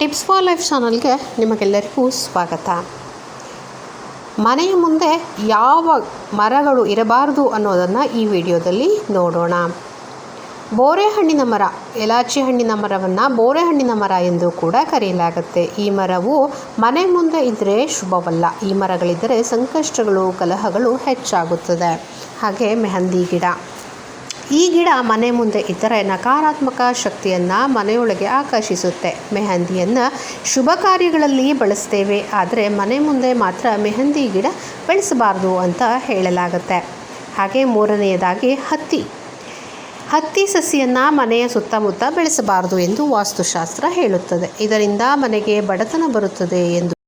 Tips for life ಚಾನಲ್ಗೆ ನಿಮಗೆಲ್ಲರಿಗೂ ಸ್ವಾಗತ. ಮನೆಯ ಮುಂದೆ ಯಾವ ಮರಗಳು ಇರಬಾರದು ಅನ್ನೋದನ್ನು ಈ ವಿಡಿಯೋದಲ್ಲಿ ನೋಡೋಣ. ಬೋರೆಹಣ್ಣಿನ ಮರ ಎಲಾಚಿ ಹಣ್ಣಿನ ಮರವನ್ನು ಬೋರೆಹಣ್ಣಿನ ಮರ ಎಂದು ಕೂಡ ಕರೆಯಲಾಗುತ್ತೆ. ಈ ಮರವು ಮನೆ ಮುಂದೆ ಇದ್ದರೆ ಶುಭವಲ್ಲ, ಈ ಮರಗಳಿದ್ದರೆ ಸಂಕಷ್ಟಗಳು, ಕಲಹಗಳು ಹೆಚ್ಚಾಗುತ್ತದೆ. ಹಾಗೆ ಮೆಹಂದಿ ಗಿಡ. ಈ ಗಿಡ ಮನೆ ಮುಂದೆ ಇದ್ದರೆ ನಕಾರಾತ್ಮಕ ಶಕ್ತಿಯನ್ನು ಮನೆಯೊಳಗೆ ಆಕರ್ಷಿಸುತ್ತೆ. ಮೆಹಂದಿಯನ್ನು ಶುಭ ಕಾರ್ಯಗಳಲ್ಲಿ ಬಳಸ್ತೇವೆ. ಆದರೆ ಮನೆ ಮುಂದೆ ಮಾತ್ರ ಮೆಹಂದಿ ಗಿಡ ಬೆಳೆಸಬಾರ್ದು ಅಂತ ಹೇಳಲಾಗುತ್ತೆ. ಹಾಗೆ ಮೂರನೆಯದಾಗಿ ಹತ್ತಿ. ಹತ್ತಿ ಸಸಿಯನ್ನು ಮನೆಯ ಸುತ್ತಮುತ್ತ ಬೆಳೆಸಬಾರದು ಎಂದು ವಾಸ್ತುಶಾಸ್ತ್ರ ಹೇಳುತ್ತದೆ. ಇದರಿಂದ ಮನೆಗೆ ಬಡತನ ಬರುತ್ತದೆ ಎಂದು